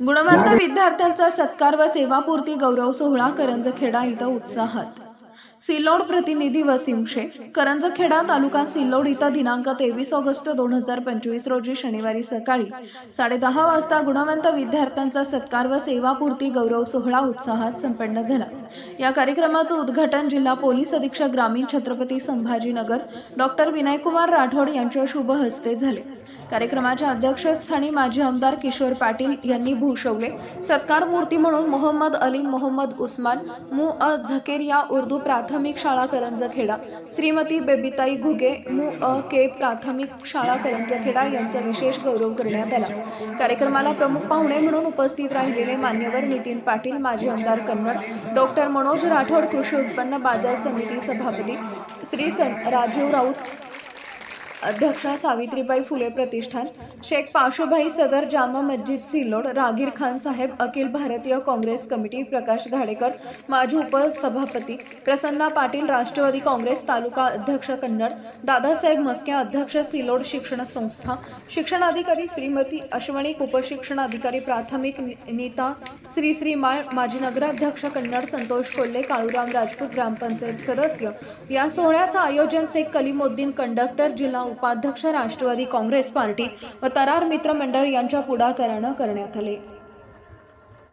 गुणवंत विद्यार्थ्यांचा सत्कार व सेवापूर्ती गौरव सोहळा करंजखेडा इथं उत्साहात. सिल्लोड प्रतिनिधी वसीम शेख करंजखेडा तालुका सिल्लोड इथं दिनांक तेवीस ऑगस्ट दोन हजार पंचवीस रोजी शनिवारी सकाळी साडेदहा वाजता गुणवंत विद्यार्थ्यांचा सत्कार व सेवापूर्ती गौरव सोहळा उत्साहात संपन्न झाला. या कार्यक्रमाचं उद्घाटन जिल्हा पोलीस अधीक्षक ग्रामीण छत्रपती संभाजीनगर डॉक्टर विनयकुमार राठोड यांच्या शुभ हस्ते झाले. कार्यक्रमाच्या अध्यक्षस्थानी माजी आमदार किशोर पाटील यांनी भूषवले. सत्कार मूर्ती म्हणून मोहम्मद अली मोहम्मद उस्मान मु. अ. झकेरिया उर्दू प्राथमिक प्राथमिक शाळा करंजखेडा श्रीमती बेबीताई घुगे मु. अ. के. प्राथमिक शाळा करंजखेडा यांचा विशेष गौरव करण्यात आला. कार्यक्रमाला प्रमुख पाहुणे म्हणून उपस्थित राहिलेले मान्यवर नितीन पाटील माजी आमदार कन्नड डॉक्टर मनोज राठोड कृषी उत्पन्न बाजार समिती सभापती श्री सन राजीव राऊत अध्यक्षा सावित्रीबाई फुले प्रतिष्ठान शेख पाशुभाई सदर जामा मस्जिद सिल्लोड रागीर खान साहेब अखिल भारतीय काँग्रेस कमिटी प्रकाश घाडेकर माजी उपसभापती प्रसन्ना पाटील राष्ट्रवादी काँग्रेस तालुका अध्यक्ष कन्नड दादासाहेब मस्के अध्यक्ष सिल्लोड शिक्षण संस्था शिक्षणाधिकारी श्रीमती अश्वनी उपशिक्षणाधिकारी प्राथमिक नि- नीता श्री श्री माळ माजी नगराध्यक्ष कन्नड संतोष कोल्हे काळूराम राजपूत ग्रामपंचायत सदस्य या सोहळ्याचं आयोजन शेख कलिमुद्दीन कंडक्टर जिल्हा उपाध्यक्ष राष्ट्रवादी काँग्रेस पार्टी व तरार मित्र मंडळ यांच्या पुढाकारानं करण्यात आले.